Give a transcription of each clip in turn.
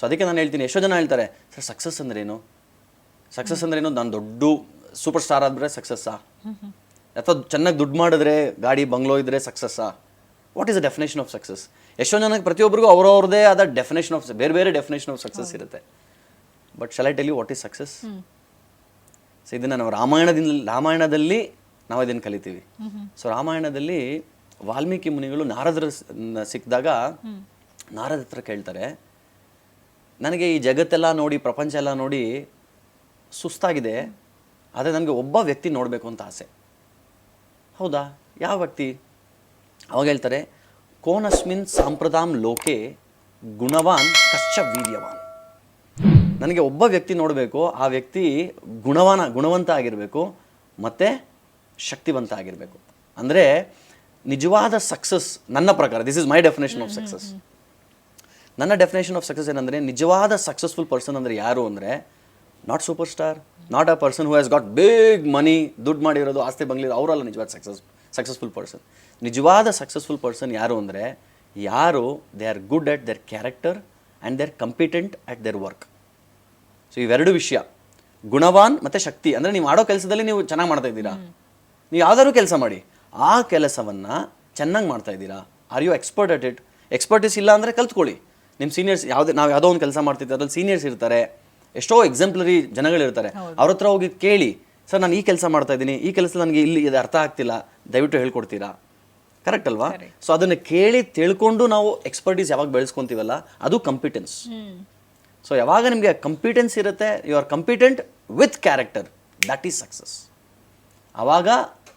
So ಅದಕ್ಕೆ ನಾನು ಹೇಳ್ತೀನಿ ಎಷ್ಟೋ ಜನ ಹೇಳ್ತಾರೆ ಸರ್ ಸಕ್ಸಸ್ ಅಂದ್ರೇನು? ಸಕ್ಸಸ್ ಅಂದ್ರೇನು ನಾನು ದೊಡ್ಡ ಸೂಪರ್ ಸ್ಟಾರ್ ಆದ್ರೆ ಸಕ್ಸಸ್ಸಾ ಅಥವಾ ಚೆನ್ನಾಗಿ ದುಡ್ಡು ಮಾಡಿದ್ರೆ ಗಾಡಿ ಬಂಗ್ಲೋ ಇದ್ರೆ ಸಕ್ಸಸ್ಸಾ what is the definition of success ಎಷ್ಟೋ ಜನಕ್ಕೆ ಪ್ರತಿಯೊಬ್ಬರಿಗೂ ಅವರವ್ರದೇ ಆದ ಡೆಫಿನೇಷನ್ ಆಫ್ ಬೇರೆ ಬೇರೆ ಡೆಫಿನೇಷನ್ ಆಫ್ ಸಕ್ಸಸ್ ಇರುತ್ತೆ. But shall I tell you what is success so ಇದನ್ನು ನಾವು ರಾಮಾಯಣದಿಂದ ರಾಮಾಯಣದಲ್ಲಿ ನಾವು ಇದನ್ನು ಕಲಿತೀವಿ. ಸೊ ರಾಮಾಯಣದಲ್ಲಿ ವಾಲ್ಮೀಕಿ ಮುನಿಗಳು ನಾರದರ ಸಿಕ್ಕಿದಾಗ ನಾರದ ಹತ್ರ ಕೇಳ್ತಾರೆ ನನಗೆ ಈ ಜಗತ್ತೆಲ್ಲ ನೋಡಿ, ಪ್ರಪಂಚ ಎಲ್ಲ ನೋಡಿ ಸುಸ್ತಾಗಿದೆ. ಆದರೆ ನನಗೆ ಒಬ್ಬ ವ್ಯಕ್ತಿ ನೋಡಬೇಕು ಅಂತ ಆಸೆ. ಹೌದಾ? ಯಾವ ವ್ಯಕ್ತಿ? ಅವಾಗ ಹೇಳ್ತಾರೆ, ಕೋನಸ್ಮಿನ್ ಸಾಂಪ್ರದಾಂ ಲೋಕೆ ಗುಣವಾನ್ ಕಶ್ಚ ವೀರ್ಯವಾನ್. ನನಗೆ ಒಬ್ಬ ವ್ಯಕ್ತಿ ನೋಡಬೇಕು, ಆ ವ್ಯಕ್ತಿ ಗುಣವಾನ, ಗುಣವಂತ ಆಗಿರಬೇಕು, ಮತ್ತು ಶಕ್ತಿವಂತ ಆಗಿರಬೇಕು. ಅಂದರೆ ನಿಜವಾದ ಸಕ್ಸಸ್ ನನ್ನ ಪ್ರಕಾರ this is my definition of success ನನ್ನ ಡೆಫಿನೇಷನ್ ಆಫ್ ಸಕ್ಸಸ್ ಏನಂದರೆ ನಿಜವಾದ ಸಕ್ಸಸ್ಫುಲ್ ಪರ್ಸನ್ ಅಂದರೆ ಯಾರು ಅಂದರೆ not super star not a person who has got big money ದುಡ್ಡು ಮಾಡಿರೋದು ಆಸ್ತಿ ಬಂಗ್ಲಿರೋ ಅವರಲ್ಲ ನಿಜವಾದ ಸಕ್ಸಸ್ ಸಕ್ಸಸ್ಫುಲ್ ಪರ್ಸನ್ ನಿಜವಾದ ಸಕ್ಸಸ್ಫುಲ್ ಪರ್ಸನ್ ಯಾರು ಅಂದರೆ ಯಾರು they are good at their character and their competent at their work so ಇವೆರಡು ವಿಷಯ. ಗುಣವಾನ್ ಮತ್ತು ಶಕ್ತಿ. ಅಂದರೆ ನೀವು ಮಾಡೋ ಕೆಲಸದಲ್ಲಿ ನೀವು ಚೆನ್ನಾಗಿ ಮಾಡ್ತಾ ಇದ್ದೀರಾ. ನೀವು ಯಾವ್ದಾದ್ರು ಕೆಲಸ ಮಾಡಿ. ಆ ಕೆಲಸವನ್ನು ಚೆನ್ನಾಗಿ ಮಾಡ್ತಾ ಇದ್ದೀರಾ. Are you expert at it expertise ಇಲ್ಲ ಅಂದರೆ ಕಲ್ತ್ಕೊಳ್ಳಿ. ನಿಮ್ಮ ಸೀನಿಯರ್ಸ್ ಯಾವುದೇ ನಾವು ಯಾವುದೋ ಒಂದು ಕೆಲಸ ಮಾಡ್ತಿದ್ದೆ ಅದ್ರಲ್ಲಿ ಸೀನಿಯರ್ಸ್ ಇರ್ತಾರೆ. ಎಷ್ಟೋ ಎಕ್ಸಾಂಪ್ಲರಿ ಜನಗಳಿರ್ತಾರೆ ಅವ್ರ ಹತ್ರ ಹೋಗಿ ಕೇಳಿ ಸರ್ ನಾನು ಈ ಕೆಲಸ ಮಾಡ್ತಾ ಇದ್ದೀನಿ ಈ ಕೆಲಸ ನನಗೆ ಇಲ್ಲಿ ಇದು ಅರ್ಥ ಆಗ್ತಿಲ್ಲ ದಯವಿಟ್ಟು ಹೇಳ್ಕೊಡ್ತೀರಾ? ಕರೆಕ್ಟ್ ಅಲ್ವಾ? ಸೊ ಅದನ್ನು ಕೇಳಿ ತಿಳ್ಕೊಂಡು ನಾವು ಎಕ್ಸ್ಪರ್ಟೀಸ್ ಯಾವಾಗ ಬೆಳೆಸ್ಕೊಂತೀವಲ್ಲ ಅದು ಕಂಪಿಟೆನ್ಸ್ ಸೊ ಯಾವಾಗ ನಿಮಗೆ ಕಂಪಿಟೆನ್ಸ್ ಇರುತ್ತೆ you are competent with character that is success ಆವಾಗ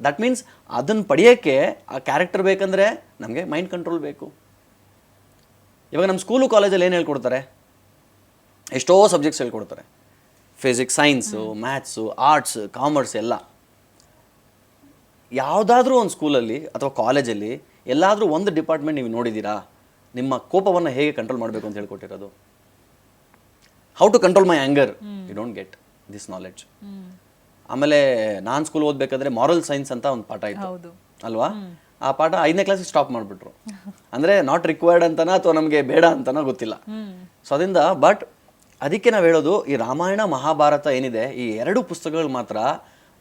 ದಟ್ ಮೀನ್ಸ್ ಅದನ್ನು ಪಡೆಯೋಕ್ಕೆ ಆ ಕ್ಯಾರೆಕ್ಟರ್ ಬೇಕಂದ್ರೆ ನಮಗೆ ಮೈಂಡ್ ಕಂಟ್ರೋಲ್ ಬೇಕು. ಇವಾಗ ನಮ್ಮ ಸ್ಕೂಲು ಕಾಲೇಜಲ್ಲಿ ಏನು ಹೇಳ್ಕೊಡ್ತಾರೆ? ಎಷ್ಟೋ ಸಬ್ಜೆಕ್ಟ್ಸ್ ಹೇಳ್ಕೊಡ್ತಾರೆ. Physics science maths arts commerce ಎಲ್ಲ. ಯಾವುದಾದ್ರೂ ಒಂದು ಸ್ಕೂಲಲ್ಲಿ ಅಥವಾ ಕಾಲೇಜಲ್ಲಿ ಎಲ್ಲಾದರೂ ಒಂದು ಡಿಪಾರ್ಟ್ಮೆಂಟ್ ನೀವು ನೋಡಿದ್ದೀರಾ ನಿಮ್ಮ ಕೋಪವನ್ನು ಹೇಗೆ ಕಂಟ್ರೋಲ್ ಮಾಡಬೇಕು ಅಂತ ಹೇಳ್ಕೊಟ್ಟಿರೋದು. How to control my anger you don't get this knowledge ಆಮೇಲೆ ನಾನು ಸ್ಕೂಲ್ ಓದಬೇಕಾದ್ರೆ ಮಾರಲ್ ಸೈನ್ಸ್ ಅಂತ ಒಂದು ಪಾಠ ಇತ್ತು. ಅಲ್ವಾ? ಆ ಪಾಠ ಐದನೇ ಕ್ಲಾಸಿಗೆ ಸ್ಟಾಪ್ ಮಾಡಿಬಿಟ್ರು. ಅಂದರೆ ನಾಟ್ ರಿಕ್ವೈರ್ಡ್ ಅಂತನ ಅಥವಾ ನಮಗೆ ಬೇಡ ಅಂತನ ಗೊತ್ತಿಲ್ಲ. ಸೊ ಅದರಿಂದ ಬಟ್ ಅದಕ್ಕೆ ನಾವು ಹೇಳೋದು ಈ ರಾಮಾಯಣ ಮಹಾಭಾರತ ಏನಿದೆ ಈ ಎರಡು ಪುಸ್ತಕಗಳು ಮಾತ್ರ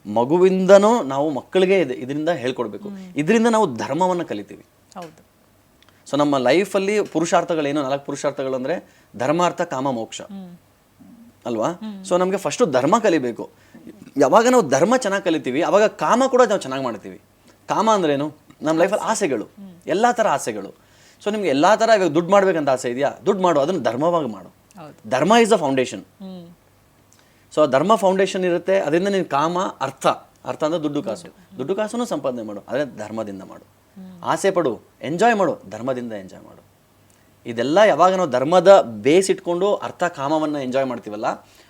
ಮಗುವಿಂದನೂ ನಾವು ಮಕ್ಕಳಿಗೆ ಇದೆ ಇದರಿಂದ ಹೇಳ್ಕೊಡ್ಬೇಕು. ಇದರಿಂದ ನಾವು ಧರ್ಮವನ್ನು ಕಲಿತೀವಿ. ಹೌದು. ಸೊ ನಮ್ಮ ಲೈಫಲ್ಲಿ ಪುರುಷಾರ್ಥಗಳೇನು ನಾಲ್ಕು ಪುರುಷಾರ್ಥಗಳು ಅಂದರೆ ಧರ್ಮಾರ್ಥ ಕಾಮ ಮೋಕ್ಷ. ಅಲ್ವಾ? ಸೊ ನಮಗೆ ಫಸ್ಟು ಧರ್ಮ ಕಲಿಬೇಕು. ಯಾವಾಗ ನಾವು ಧರ್ಮ ಚೆನ್ನಾಗಿ ಕಲಿತೀವಿ ಅವಾಗ ಕಾಮ ಕೂಡ ನಾವು ಚೆನ್ನಾಗಿ ಮಾಡ್ತೀವಿ. ಕಾಮ ಅಂದ್ರೇನು? ನಮ್ಮ ಲೈಫಲ್ಲಿ ಆಸೆಗಳು. ಎಲ್ಲ ಥರ ಆಸೆಗಳು. ಸೊ ನಿಮ್ಗೆ ಎಲ್ಲ ಥರ ಇವಾಗ ದುಡ್ಡು ಮಾಡ್ಬೇಕಂತ ಆಸೆ ಇದೆಯಾ? ದುಡ್ಡು ಮಾಡು ಅದನ್ನು ಧರ್ಮವಾಗಿ ಮಾಡು. Dharma is a foundation so dharma foundation ಇರುತ್ತೆ ಅದರಿಂದ ನೀನು ಕಾಮ ಅರ್ಥ. ಅರ್ಥ ಅಂದ್ರೆ ದುಡ್ಡು ಕಾಸು. ದುಡ್ಡು ಕಾಸನ್ನು ಸಂಪಾದನೆ ಮಾಡು ಅದೇ ಧರ್ಮದಿಂದ ಮಾಡು. ಆಸೆ ಪಡು ಎಂಜಾಯ್ ಮಾಡು ಧರ್ಮದಿಂದ ಎಂಜಾಯ್ ಮಾಡು. ಇದೆಲ್ಲ ಯಾವಾಗ ನಾವು ಧರ್ಮದ ಬೇಸ್ ಇಟ್ಕೊಂಡು ಅರ್ಥ ಕಾಮವನ್ನು ಎಂಜಾಯ್ ಮಾಡ್ತೀವಲ್ಲ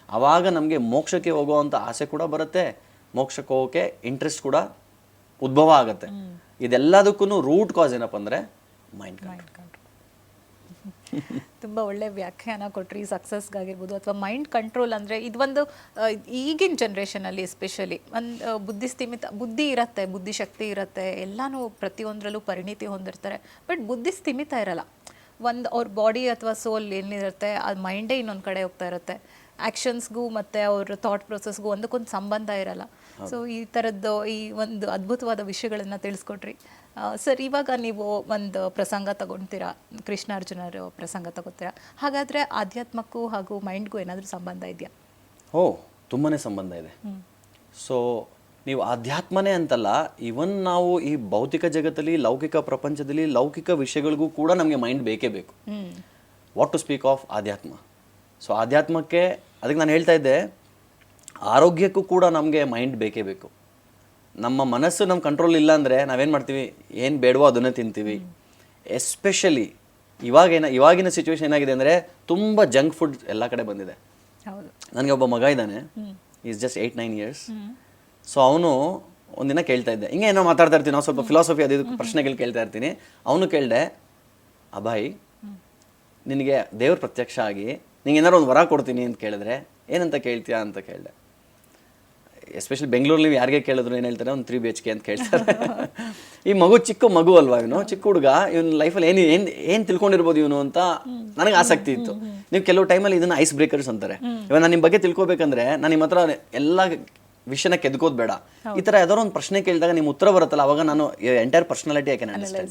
ಆವಾಗ ನಮಗೆ ಮೋಕ್ಷಕ್ಕೆ ಹೋಗುವಂಥ ಆಸೆ ಕೂಡ ಬರುತ್ತೆ ಮೋಕ್ಷಕ್ಕೆ ಹೋಗೋಕ್ಕೆ ಇಂಟ್ರೆಸ್ಟ್ ಕೂಡ ಉದ್ಭವ ಆಗುತ್ತೆ. ಇದೆಲ್ಲದಕ್ಕೂ ರೂಟ್ ಕಾಸ್ ಏನಪ್ಪ ಅಂದರೆ ಮೈಂಡ್ ಕಂಟ್ರೋಲ್ ತುಂಬ ಒಳ್ಳೆ ವ್ಯಾಖ್ಯಾನ ಕೊಟ್ರಿ ಸಕ್ಸಸ್ಗಾಗಿರ್ಬೋದು ಅಥವಾ ಮೈಂಡ್ ಕಂಟ್ರೋಲ್ ಅಂದರೆ ಇದೊಂದು ಈಗಿನ ಜನ್ರೇಷನಲ್ಲಿ ಎಸ್ಪೆಷಲಿ ಒಂದು ಬುದ್ಧಿ ಸ್ಥಿಮಿತ ಬುದ್ಧಿ ಇರುತ್ತೆ ಬುದ್ಧಿಶಕ್ತಿ ಇರುತ್ತೆ, ಎಲ್ಲನೂ ಪ್ರತಿಯೊಂದರಲ್ಲೂ ಪರಿಣಿತಿ ಹೊಂದಿರ್ತಾರೆ. ಬಟ್ ಬುದ್ಧಿ ಸ್ಥಿಮಿತ ಇರಲ್ಲ. ಒಂದು ಅವ್ರ ಬಾಡಿ ಅಥವಾ ಸೋಲ್ ಏನಿರುತ್ತೆ, ಅದು ಮೈಂಡೇ ಇನ್ನೊಂದು ಕಡೆ ಹೋಗ್ತಾ ಇರುತ್ತೆ. ಆ್ಯಕ್ಷನ್ಸ್ಗೂ ಮತ್ತು ಅವ್ರ ಥಾಟ್ ಪ್ರೊಸೆಸ್ಗೂ ಒಂದಕ್ಕೊಂದು ಸಂಬಂಧ ಇರಲ್ಲ. ಸೊ ಈ ಥರದ್ದು ಈ ಒಂದು ಅದ್ಭುತವಾದ ವಿಷಯಗಳನ್ನು ತಿಳಿಸ್ಕೊಟ್ರಿ. ಸರ್ ಇವಾಗ ನೀವು ಒಂದು ಪ್ರಸಂಗ ತಗೊಳ್ತೀರಾ ಕೃಷ್ಣಾರ್ಜುನರು ಪ್ರಸಂಗ ತಗೋತೀರಾ? ಹಾಗಾದರೆ ಆಧ್ಯಾತ್ಮಕ್ಕೂ ಹಾಗೂ ಮೈಂಡ್ಗೂ ಏನಾದರೂ ಸಂಬಂಧ ಇದೆಯಾ? ಓ ತುಂಬಾ ಸಂಬಂಧ ಇದೆ. ಸೊ ನೀವು ಆಧ್ಯಾತ್ಮನೇ ಅಂತಲ್ಲ ಇವನ್ ನಾವು ಈ ಭೌತಿಕ ಜಗತ್ತಲ್ಲಿ ಲೌಕಿಕ ಪ್ರಪಂಚದಲ್ಲಿ ಲೌಕಿಕ ವಿಷಯಗಳಿಗೂ ಕೂಡ ನಮಗೆ ಮೈಂಡ್ ಬೇಕೇ ಬೇಕು. What to speak of adhyatma? So ಆಧ್ಯಾತ್ಮಕ್ಕೆ ಅದಕ್ಕೆ ನಾನು ಹೇಳ್ತಾ ಇದ್ದೆ ಆರೋಗ್ಯಕ್ಕೂ ಕೂಡ ನಮಗೆ ಮೈಂಡ್ ಬೇಕೇ ಬೇಕು. ನಮ್ಮ ಮನಸ್ಸು ನಮ್ಮ ಕಂಟ್ರೋಲ್ ಇಲ್ಲ ಅಂದರೆ ನಾವೇನು ಮಾಡ್ತೀವಿ? ಏನು ಬೇಡವೋ ಅದನ್ನೇ ತಿಂತೀವಿ. ಎಸ್ಪೆಷಲಿ ಇವಾಗೇನ ಇವಾಗಿನ ಸಿಚುವೇಶನ್ ಏನಾಗಿದೆ ಅಂದರೆ ತುಂಬ ಜಂಕ್ ಫುಡ್ ಎಲ್ಲ ಕಡೆ ಬಂದಿದೆ. ನನಗೆ ಒಬ್ಬ ಮಗ ಇದ್ದಾನೆ. Is just eight nine years so ಅವನು ಒಂದಿನ ಕೇಳ್ತಾ ಇದ್ದೆ. ಹಿಂಗೆ ಏನೋ ಮಾತಾಡ್ತಾ ಇರ್ತೀನಿ ನಾವು ಸ್ವಲ್ಪ ಫಿಲಾಸಫಿ ಅದು ಇದಕ್ಕೆ ಪ್ರಶ್ನೆಗಳು ಕೇಳ್ತಾ ಇರ್ತೀನಿ. ಅವನು ಕೇಳಿದೆ ಅಬಾಯಿ ನಿನಗೆ ದೇವ್ರ ಪ್ರತ್ಯಕ್ಷ ಆಗಿ ನಿಂಗೆ ಏನಾರು ಒಂದು ವರ ಕೊಡ್ತೀನಿ ಅಂತ ಕೇಳಿದ್ರೆ ಏನಂತ ಕೇಳ್ತೀಯಾ? ಅಂತ ಕೇಳಿದೆ. ಎಸ್ಪೆಷಲಿ ಬೆಂಗಳೂರಲ್ಲಿ ನೀವು ಯಾರಿಗೆ ಕೇಳಿದ್ರು ಏನು ಹೇಳ್ತಾರೆ? ಒಂದು ತ್ರೀ ಬಿ ಎಚ್ ಕೆ ಅಂತ ಕೇಳ್ತಾರೆ. ಈ ಮಗು ಚಿಕ್ಕ ಮಗು ಅಲ್ವಾ ಇವನು? ಚಿಕ್ಕ ಹುಡುಗ ಇವನ್ ಲೈಫಲ್ಲಿ ಏನು ಏನು ಏನು ತಿಳ್ಕೊಂಡಿರ್ಬೋದು ಇವನು ಅಂತ ನನಗೆ ಆಸಕ್ತಿ ಇತ್ತು. ನೀವು ಕೆಲವು ಟೈಮಲ್ಲಿ ಇದನ್ನ ಐಸ್ ಬ್ರೇಕರ್ಸ್ ಅಂತಾರೆ. ಇವಾಗ ನಾನು ನಿಮ್ಮ ಬಗ್ಗೆ ತಿಳ್ಕೊಬೇಕಂದ್ರೆ ನಾನು ನಿಮ್ಮ ಹತ್ರ ಎಲ್ಲ ವಿಷಯನ ಕೆದ್ಕೋದ್ ಬೇಡ. ಈ ಥರ ಯಾವ್ದಾದ್ರು ಒಂದು ಪ್ರಶ್ನೆ ಕೇಳಿದಾಗ ನಿಮ್ಮ ಉತ್ತರ ಬರುತ್ತಲ್ಲ ಅವಾಗ ನಾನು ಎಂಟೈರ್ ಪರ್ಸನಾಲಿಟಿ ಯಾಕೆ ಕ್ಯಾನ್ ಅಂಡರ್ಸ್ಟ್ಯಾಂಡ್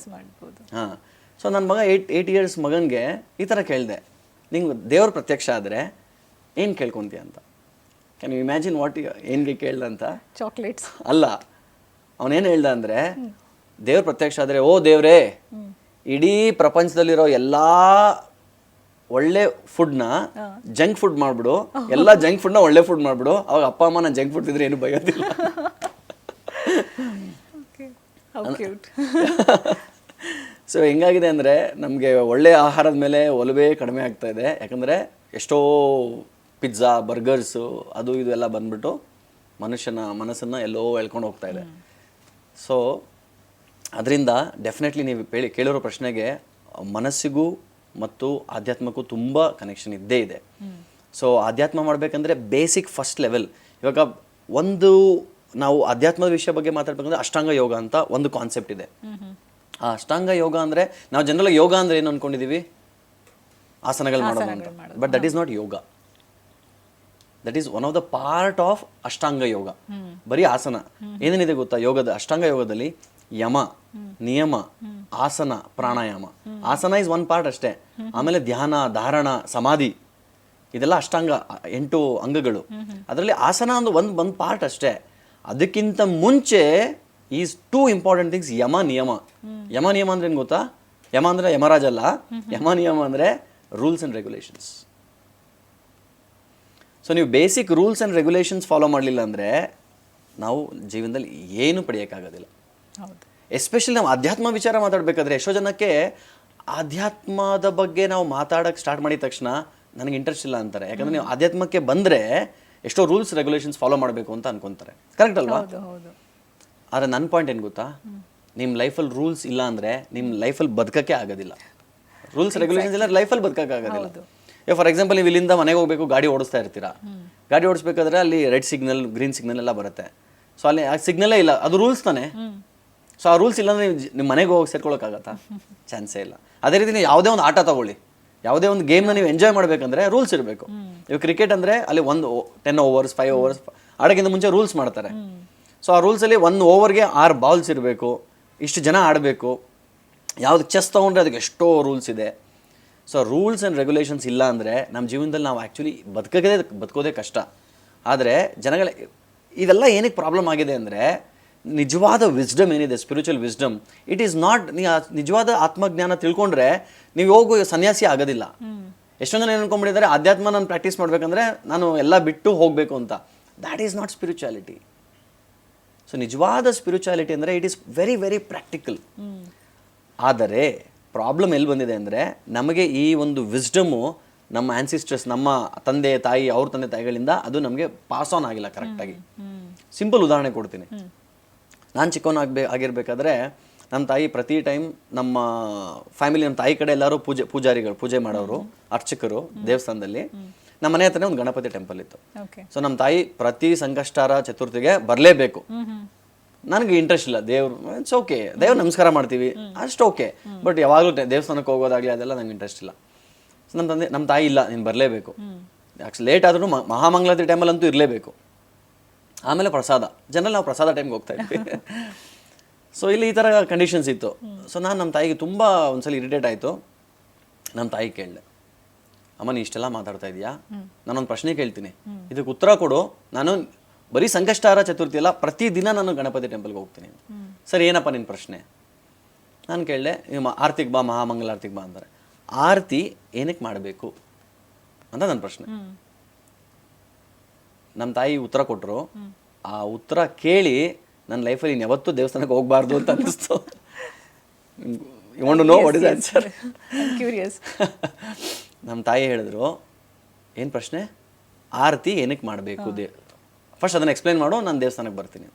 ಹಾಂ. ಸೊ ನನ್ನ ಮಗ ಏಯ್ಟ್ ಏಯ್ಟ್ ಇಯರ್ಸ್ ಮಗನಿಗೆ ಈ ಥರ ಕೇಳಿದೆ. ನಿಂಗೆ ದೇವ್ರ ಪ್ರತ್ಯಕ್ಷ ಆದರೆ ಏನು ಕೇಳ್ಕೊಂತೀಯ ಅಂತ? ಕ್ಯಾನ್ ಯು ಇಮ್ಯಾಜಿನ್ ವಾಟ್ ಏನ್ಗೆ ಕೇಳ್ದ ಅಂತ? ಚಾಕ್ಲೇಟ್ಸ್ ಅಲ್ಲ ಅವನೇನು ಹೇಳ್ದ ಅಂದರೆ ದೇವ್ರ ಪ್ರತ್ಯಕ್ಷ ಆದರೆ ಓ ದೇವ್ರೇ ಇಡೀ ಪ್ರಪಂಚದಲ್ಲಿರೋ ಎಲ್ಲ ಒಳ್ಳೆ ಫುಡ್ನ ಜಂಕ್ ಫುಡ್ ಮಾಡ್ಬಿಡು. ಎಲ್ಲ ಜಂಕ್ ಫುಡ್ನ ಒಳ್ಳೆ ಫುಡ್ ಮಾಡಿಬಿಡು. ಅವಾಗ ಅಪ್ಪ ಅಮ್ಮ ನಾನು ಜಂಕ್ ಫುಡ್ ತಿಂದ್ರೆ ಏನು ಬಯೋದಿಲ್ಲ. ಸೊ ಹೆಂಗಾಗಿದೆ ಅಂದರೆ ನಮಗೆ ಒಳ್ಳೆ ಆಹಾರದ ಮೇಲೆ ಒಲವೇ ಕಡಿಮೆ ಆಗ್ತಾ ಇದೆ. ಯಾಕಂದರೆ ಎಷ್ಟೋ ಪಿಜ್ಜಾ ಬರ್ಗರ್ಸು ಅದು ಇದು ಎಲ್ಲ ಬಂದ್ಬಿಟ್ಟು ಮನುಷ್ಯನ ಮನಸ್ಸನ್ನು ಎಲ್ಲೋ ಎಳ್ಕೊಂಡು ಹೋಗ್ತಾ ಇದೆ. ಸೊ ಅದರಿಂದ ಡೆಫಿನೆಟ್ಲಿ ನೀವು ಕೇಳಿ ಕೇಳಿರೋ ಪ್ರಶ್ನೆಗೆ ಮನಸ್ಸಿಗೂ ಮತ್ತು ಆಧ್ಯಾತ್ಮಕ್ಕೂ ತುಂಬ ಕನೆಕ್ಷನ್ ಇದ್ದೇ ಇದೆ. ಸೊ ಆಧ್ಯಾತ್ಮ ಮಾಡಬೇಕಂದ್ರೆ ಬೇಸಿಕ್ ಫಸ್ಟ್ ಲೆವೆಲ್ ಇವಾಗ ಒಂದು ನಾವು ಆಧ್ಯಾತ್ಮದ ವಿಷಯ ಬಗ್ಗೆ ಮಾತಾಡ್ಬೇಕಂದ್ರೆ ಅಷ್ಟಾಂಗ ಯೋಗ ಅಂತ ಒಂದು ಕಾನ್ಸೆಪ್ಟ್ ಇದೆ. ಆ ಅಷ್ಟಾಂಗ ಯೋಗ ಅಂದರೆ ನಾವು ಜನರಲ್ ಯೋಗ ಅಂದ್ರೆ ಏನು ಅನ್ಕೊಂಡಿದೀವಿ? ಆಸನಗಳು ಮಾಡೋದು ಅಂತ. But that is not yoga. That is one of the part of ashtanga yoga ಬರೀ ಆಸನ. ಏನೇನಿದೆ ಗೊತ್ತಾ? ಯೋಗದ ಅಷ್ಟಾಂಗ ಯೋಗದಲ್ಲಿ ಯಮ, ನಿಯಮ, ಆಸನ, ಪ್ರಾಣಾಯಾಮ. ಆಸನ ಇಸ್ ಒನ್ ಪಾರ್ಟ್ ಅಷ್ಟೇ. ಆಮೇಲೆ ಧ್ಯಾನ, ಧಾರಣ, ಸಮಾಧಿ. ಇದೆಲ್ಲ ಅಷ್ಟಾಂಗ, ಎಂಟು ಅಂಗಗಳು. ಅದರಲ್ಲಿ ಆಸನ ಒಂದು ಒಂದು ಒಂದು ಪಾರ್ಟ್ ಅಷ್ಟೇ. ಅದಕ್ಕಿಂತ ಮುಂಚೆ is two important things yama, niyama. Yama, niyama ಅಂದ್ರೆ ಏನು ಗೊತ್ತಾ? ಯಮ ಅಂದ್ರೆ ಯಮರಾಜ ಅಲ್ಲ. ಯಮ, ನಿಯಮ ಅಂದ್ರೆ ರೂಲ್ಸ್ ಅಂಡ್ ರೆಗ್ಯುಲೇಷನ್ಸ್ ಸೊ ನೀವು basic rules and regulations follow ಮಾಡಲಿಲ್ಲ ಅಂದರೆ ನಾವು ಜೀವನದಲ್ಲಿ ಏನು ಪಡೆಯೋಕ್ಕಾಗೋದಿಲ್ಲ. ಎಸ್ಪೆಷಲಿ ನಾವು ಅಧ್ಯಾತ್ಮ ವಿಚಾರ ಮಾತಾಡಬೇಕಾದ್ರೆ ಎಷ್ಟೋ ಜನಕ್ಕೆ ಆಧ್ಯಾತ್ಮದ ಬಗ್ಗೆ ನಾವು ಮಾತಾಡೋಕ್ಕೆ ಸ್ಟಾರ್ಟ್ ಮಾಡಿದ ತಕ್ಷಣ ನನಗೆ ಇಂಟ್ರೆಸ್ಟ್ ಇಲ್ಲ ಅಂತಾರೆ. ಯಾಕಂದ್ರೆ ನೀವು ಆಧ್ಯಾತ್ಮಕ್ಕೆ ಬಂದರೆ ಎಷ್ಟೋ ರೂಲ್ಸ್ ರೆಗ್ಯುಲೇಷನ್ಸ್ ಫಾಲೋ ಮಾಡಬೇಕು ಅಂತ ಅನ್ಕೊಂತಾರೆ. ಕರೆಕ್ಟ್ ಅಲ್ವಾ? ಆದರೆ ನನ್ನ ಪಾಯಿಂಟ್ ಏನು ಗೊತ್ತಾ? ನಿಮ್ಮ ಲೈಫಲ್ಲಿ ರೂಲ್ಸ್ ಇಲ್ಲ ಅಂದರೆ ನಿಮ್ಮ ಲೈಫಲ್ಲಿ ಬದುಕಕ್ಕೆ ಆಗೋದಿಲ್ಲ. ರೂಲ್ಸ್ ರೆಗ್ಯುಲೇಷನ್ಸ್ ಇಲ್ಲ ಲೈಫಲ್ಲಿ ಬದುಕಕ್ಕೆ ಆಗೋದಿಲ್ಲ. ಫಾರ್ ಎಕ್ಸಾಂಪಲ್ ನೀವು ಇಲ್ಲಿಂದ ಮನೆಗೆ ಹೋಗಬೇಕು, ಗಾಡಿ ಓಡಿಸ್ತಾ ಇರ್ತೀರಾ? ಗಾಡಿ ಓಡಿಸ್ಬೇಕಾದ್ರೆ ಅಲ್ಲಿ ರೆಡ್ ಸಿಗ್ನಲ್ ಗ್ರೀನ್ ಸಿಗ್ನಲ್ ಎಲ್ಲ ಬರುತ್ತೆ. ಸೊ ಅಲ್ಲಿ ಆ ಸಿಗ್ನಲೇ ಇಲ್ಲ. ಅದು ರೂಲ್ಸ್ ತಾನೆ? ಸೊ ಆ ರೂಲ್ಸ್ ಇಲ್ಲಾಂದ್ರೆ ನೀವು ನಿಮ್ಮ ಮನೆಗೆ ಹೋಗಿ ಸೇರ್ಕೊಳ್ಳೋಕ್ಕಾಗತ್ತಾ? ಚಾನ್ಸೇ ಇಲ್ಲ. ಅದೇ ರೀತಿ ನೀವು ಯಾವುದೇ ಒಂದು ಆಟ ತಗೊಳ್ಳಿ. ಯಾವುದೇ ಒಂದು ಗೇಮ್ನ ನೀವು ಎಂಜಾಯ್ ಮಾಡಬೇಕಂದ್ರೆ ರೂಲ್ಸ್ ಇರಬೇಕು. ಇವಾಗ ಕ್ರಿಕೆಟ್ ಅಂದರೆ ಅಲ್ಲಿ ಒಂದು ಟೆನ್ ಓವರ್ಸ್ ಫೈವ್ ಓವರ್ಸ್ ಆಡೋಕ್ಕಿಂತ ಮುಂಚೆ ರೂಲ್ಸ್ ಮಾಡ್ತಾರೆ. ಸೊ ಆ ರೂಲ್ಸಲ್ಲಿ ಒಂದು ಓವರ್ಗೆ ಆರು ಬಾಲ್ಸ್ ಇರಬೇಕು. ಇಷ್ಟು ಜನ ಆಡಬೇಕು. ಯಾವ್ದು ಚೆಸ್ ತೊಗೊಂಡ್ರೆ ಅದಕ್ಕೆ ಎಷ್ಟೋ ರೂಲ್ಸ್ ಇದೆ. ಸೊ ರೂಲ್ಸ್ ಆ್ಯಂಡ್ ರೆಗ್ಯುಲೇಷನ್ಸ್ ಇಲ್ಲ ಅಂದರೆ ನಮ್ಮ ಜೀವನದಲ್ಲಿ ನಾವು ಆ್ಯಕ್ಚುಲಿ ಬದುಕೋದೇ ಬದುಕೋದೇ ಕಷ್ಟ ಆದರೆ ಜನಗಳ ಇದೆಲ್ಲ ಏನಕ್ಕೆ ಪ್ರಾಬ್ಲಮ್ ಆಗಿದೆ ಅಂದರೆ ನಿಜವಾದ ವಿಸ್ಡಮ್ ಏನಿದೆ spiritual wisdom it is not ನೀ ನಿಜವಾದ ಆತ್ಮಜ್ಞಾನ ತಿಳ್ಕೊಂಡ್ರೆ ನೀವು ಹೋಗು ಸನ್ಯಾಸಿ ಆಗೋದಿಲ್ಲ ಎಷ್ಟೊಂದು ಜನ ಏನು ಅನ್ಕೊಂಡ್ಬಿಟ್ಟಿದ್ದಾರೆ ಆಧ್ಯಾತ್ಮ ನಾನು ಪ್ರಾಕ್ಟೀಸ್ ಮಾಡಬೇಕಂದ್ರೆ ನಾನು ಎಲ್ಲ ಬಿಟ್ಟು ಹೋಗಬೇಕು ಅಂತ that is not spirituality so ನಿಜವಾದ ಸ್ಪಿರಿಚುಯಾಲಿಟಿ ಅಂದರೆ it is very very practical ಆದರೆ ಪ್ರಾಬ್ಲಮ್ ಎಲ್ಲಿ ಬಂದಿದೆ ಅಂದರೆ ನಮಗೆ ಈ ಒಂದು ವಿಸ್ಡಮು ನಮ್ಮ ಆನ್ಸಿಸ್ಟರ್ಸ್ ನಮ್ಮ ತಂದೆ ತಾಯಿ ಅವ್ರ ತಂದೆ ತಾಯಿಗಳಿಂದ ಅದು ನಮಗೆ ಪಾಸ್ ಆನ್ ಆಗಿಲ್ಲ ಕರೆಕ್ಟಾಗಿ ಸಿಂಪಲ್ ಉದಾಹರಣೆ ಕೊಡ್ತೀನಿ. ನಾನು ಚಿಕ್ಕವನಾಗಬೇ ಆಗಿರಬೇಕಾದ್ರೆ ನಮ್ಮ ತಾಯಿ ಪ್ರತಿ ಟೈಮ್ ನಮ್ಮ ಫ್ಯಾಮಿಲಿ ನಮ್ಮ ತಾಯಿ ಕಡೆ ಎಲ್ಲರೂ ಪೂಜೆ ಪೂಜಾರಿಗಳು ಪೂಜೆ ಮಾಡೋರು ಅರ್ಚಕರು ದೇವಸ್ಥಾನದಲ್ಲಿ ನಮ್ಮ ಮನೆ ಹತ್ರನೇ ಒಂದು ಗಣಪತಿ ಟೆಂಪಲ್ ಇತ್ತು. ಸೊ ನಮ್ಮ ತಾಯಿ ಪ್ರತಿ ಸಂಕಷ್ಟಾರ ಚತುರ್ಥಿಗೆ ಬರಲೇಬೇಕು. ನನಗೆ ಇಂಟ್ರೆಸ್ಟ್ ಇಲ್ಲ. ದೇವ್ರು ಇಟ್ಸ್ ಓಕೆ ದೇವ್ರು ನಮಸ್ಕಾರ ಮಾಡ್ತೀವಿ. ಅಷ್ಟು ಓಕೆ ಬಟ್ ಯಾವಾಗಲೂ ದೇವಸ್ಥಾನಕ್ಕೆ ಹೋಗೋದಾಗಲಿ ಅದೆಲ್ಲ ನಂಗೆ ಇಂಟ್ರೆಸ್ಟ್ ಇಲ್ಲ. ಸೊ ನಮ್ಮ ತಂದೆ ನಮ್ಮ ತಾಯಿ ಇಲ್ಲ ನೀನು ಬರಲೇಬೇಕು. ಯಾಕೆ ಲೇಟ್ ಆದ್ರೂ ಮಹಾಮಂಗಳಾತಿ ಟೈಮಲ್ಲಂತೂ ಇರಲೇಬೇಕು. ಆಮೇಲೆ ಪ್ರಸಾದ. ಜನರಲ್ಲಿ ನಾವು ಪ್ರಸಾದ ಟೈಮ್ಗೆ ಹೋಗ್ತಾ ಇದ್ವಿ. ಸೊ ಇಲ್ಲಿ ಈ ಥರ ಕಂಡೀಷನ್ಸ್ ಇತ್ತು. ಸೊ ನಾನು ನಮ್ಮ ತಾಯಿಗೆ ತುಂಬ ಒಂದ್ಸಲ ಇರಿಟೇಟ್ ಆಯಿತು. ನಮ್ಮ ತಾಯಿ ಕೇಳಿದೆ ಅಮ್ಮ ನೀ ಇಷ್ಟೆಲ್ಲ ಮಾತಾಡ್ತಾ ಇದೀಯಾ? ನಾನೊಂದು ಪ್ರಶ್ನೆ ಕೇಳ್ತೀನಿ. ಇದಕ್ಕೆ ಉತ್ತರ ಕೊಡು. ನಾನು ಬರೀ ಸಂಕಷ್ಟಾರ ಚತುರ್ಥಿ ಅಲ್ಲ ಪ್ರತಿದಿನ ನಾನು ಗಣಪತಿ ಟೆಂಪಲ್ಗೆ ಹೋಗ್ತೀನಿ. ಸರ್ ಏನಪ್ಪ ನಿನ್ನ ಪ್ರಶ್ನೆ? ನಾನು ಕೇಳಿದೆ ನಿಮ್ಮ ಆರ್ತಿಗೆ ಬಾ ಮಹಾಮಂಗಲಾರ್ತಿಗೆ ಬಾ ಅಂತಾರೆ. ಆರತಿ ಏನಕ್ಕೆ ಮಾಡಬೇಕು ಅಂತ ನನ್ನ ಪ್ರಶ್ನೆ. ನಮ್ಮ ತಾಯಿ ಉತ್ತರ ಕೊಟ್ಟರು ಆ ಉತ್ತರ ಕೇಳಿ ನನ್ನ ಲೈಫಲ್ಲಿ ಇನ್ನು ಯಾವತ್ತೂ ದೇವಸ್ಥಾನಕ್ಕೆ ಹೋಗಬಾರ್ದು ಅಂತ ಅನ್ನಿಸ್ತು. ಇವಂಡು ನೋ ಇಸ್ ಆನ್ಸರ್ ಕ್ಯೂರಿಯಸ್ ನಮ್ಮ ತಾಯಿ ಹೇಳಿದ್ರು ಏನು ಪ್ರಶ್ನೆ? ಆರತಿ ಏನಕ್ಕೆ ಮಾಡಬೇಕು ದೇ ಫಸ್ಟ್ ಅದನ್ನು ಎಕ್ಸ್ಪ್ಲೈನ್ ಮಾಡು ನಾನು ದೇವಸ್ಥಾನಕ್ಕೆ ಬರ್ತೀನಿ.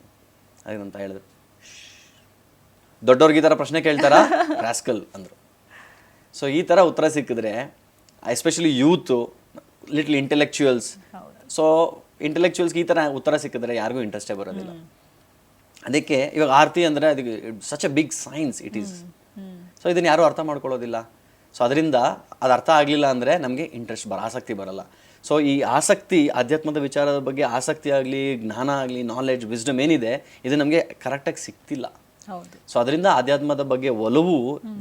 ಅಂತ ಹೇಳಿದ್ರು. ದೊಡ್ಡವ್ರಿಗೆ ಈ ಥರ ಪ್ರಶ್ನೆ ಕೇಳ್ತಾರಾ? ರಾಸ್ಕಲ್ ಅಂದರು. ಸೊ ಈ ಥರ ಉತ್ತರ ಸಿಕ್ಕಿದ್ರೆ especially youth little intellectuals so ಇಂಟೆಲೆಕ್ಚುಯಲ್ಸ್ಗೆ ಈ ಥರ ಉತ್ತರ ಸಿಕ್ಕಿದ್ರೆ ಯಾರಿಗೂ ಇಂಟ್ರೆಸ್ಟೇ ಬರೋದಿಲ್ಲ. ಅದಕ್ಕೆ ಇವಾಗ ಆರತಿ ಅಂದರೆ ಅದಕ್ಕೆ such a big science it is so ಇದನ್ನು ಯಾರೂ ಅರ್ಥ ಮಾಡ್ಕೊಳ್ಳೋದಿಲ್ಲ. ಸೊ ಅದರಿಂದ ಅದು ಅರ್ಥ ಆಗಲಿಲ್ಲ ಅಂದರೆ ನಮಗೆ ಇಂಟ್ರೆಸ್ಟ್ ಬರ ಆಸಕ್ತಿ ಬರಲ್ಲ. ಸೊ ಈ ಆಸಕ್ತಿ ಅಧ್ಯಾತ್ಮದ ವಿಚಾರದ ಬಗ್ಗೆ ಆಸಕ್ತಿ ಆಗಲಿ ಜ್ಞಾನ ಆಗಲಿ ನಾಲೆಡ್ಜ್ ವಿಸ್ಡಮ್ ಏನಿದೆ ಇದು ನಮಗೆ ಕರೆಕ್ಟಾಗಿ ಸಿಗ್ತಿಲ್ಲ ಸೊ ಅದರಿಂದ ಆಧ್ಯಾತ್ಮದ ಬಗ್ಗೆ ಒಲವು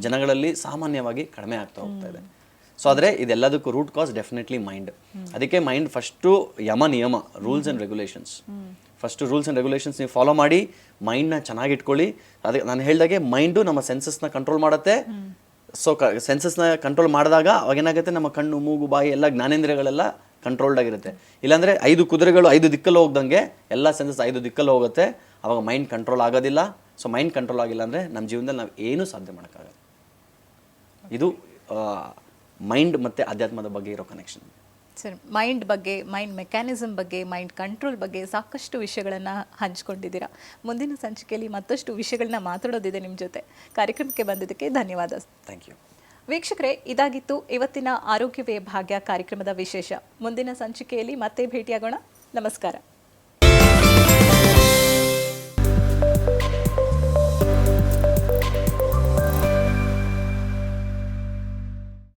ಜನಗಳಲ್ಲಿ ಸಾಮಾನ್ಯವಾಗಿ ಕಡಿಮೆ ಆಗ್ತಾ ಹೋಗ್ತಾ ಇದೆ. ಸೊ ಆದರೆ ಇದೆಲ್ಲದಕ್ಕೂ ರೂಟ್ ಕಾಸ್ ಡೆಫಿನೆಟ್ಲಿ ಮೈಂಡ್ ಅದಕ್ಕೆ mind first yama niyama rules and regulations first rules and regulations ನೀವು ಫಾಲೋ ಮಾಡಿ ಮೈಂಡ್ನ ಚೆನ್ನಾಗಿ ಇಟ್ಕೊಳ್ಳಿ. ಅದಕ್ಕೆ ನಾನು ಹೇಳಿದಾಗೆ ಮೈಂಡು ನಮ್ಮ ಸೆನ್ಸಸ್ನ ಕಂಟ್ರೋಲ್ ಮಾಡುತ್ತೆ. ಸೊ ಕ ಸೆನ್ಸಸ್ನ ಕಂಟ್ರೋಲ್ ಮಾಡಿದಾಗ ಅವಾಗೇನಾಗುತ್ತೆ ನಮ್ಮ ಕಣ್ಣು ಮೂಗು ಬಾಯಿ ಎಲ್ಲ ಜ್ಞಾನೇಂದ್ರಿಯಗಳೆಲ್ಲ ಕಂಟ್ರೋಲ್ಡ್ ಆಗಿರುತ್ತೆ. ಇಲ್ಲಾಂದರೆ ಐದು ಕುದುರೆಗಳು ಐದು ದಿಕ್ಕಲ್ಲಿ ಹೋಗ್ದಂಗೆ ಎಲ್ಲ ಸೆನ್ಸಸ್ ಐದು ದಿಕ್ಕಲ್ಲಿ ಹೋಗುತ್ತೆ. ಅವಾಗ ಮೈಂಡ್ ಕಂಟ್ರೋಲ್ ಆಗೋದಿಲ್ಲ. ಸೊ ಮೈಂಡ್ ಕಂಟ್ರೋಲ್ ಆಗಿಲ್ಲ ಅಂದರೆ ನಮ್ಮ ಜೀವನದಲ್ಲಿ ನಾವು ಏನೂ ಸಾಧ್ಯ ಮಾಡೋಕ್ಕಾಗಲ್ಲ. ಇದು ಮೈಂಡ್ ಮತ್ತು ಅಧ್ಯಾತ್ಮದ ಬಗ್ಗೆ ಇರೋ ಕನೆಕ್ಷನ್ ಸರ್ ಮೈಂಡ್ ಬಗ್ಗೆ ಮೈಂಡ್ ಮೆಕ್ಯಾನಿಸಮ್ ಬಗ್ಗೆ ಮೈಂಡ್ ಕಂಟ್ರೋಲ್ ಬಗ್ಗೆ ಸಾಕಷ್ಟು ವಿಷಯಗಳನ್ನು ಹಂಚ್ಕೊಂಡಿದ್ದೀರಾ. ಮುಂದಿನ ಸಂಚಿಕೆಯಲ್ಲಿ ಮತ್ತಷ್ಟು ವಿಷಯಗಳನ್ನ ಮಾತಾಡೋದಿದೆ ನಿಮ್ಮ ಜೊತೆ. ಕಾರ್ಯಕ್ರಮಕ್ಕೆ ಬಂದಿದ್ದಕ್ಕೆ ಧನ್ಯವಾದ. ಥ್ಯಾಂಕ್ ಯು ವೀಕ್ಷಕರೇ ಇದಾಗಿತ್ತು ಇವತ್ತಿನ ಆರೋಗ್ಯವೇ ಭಾಗ್ಯ ಕಾರ್ಯಕ್ರಮದ ವಿಶೇಷ. ಮುಂದಿನ ಸಂಚಿಕೆಯಲ್ಲಿ ಮತ್ತೆ ಭೇಟಿಯಾಗೋಣ. ನಮಸ್ಕಾರ.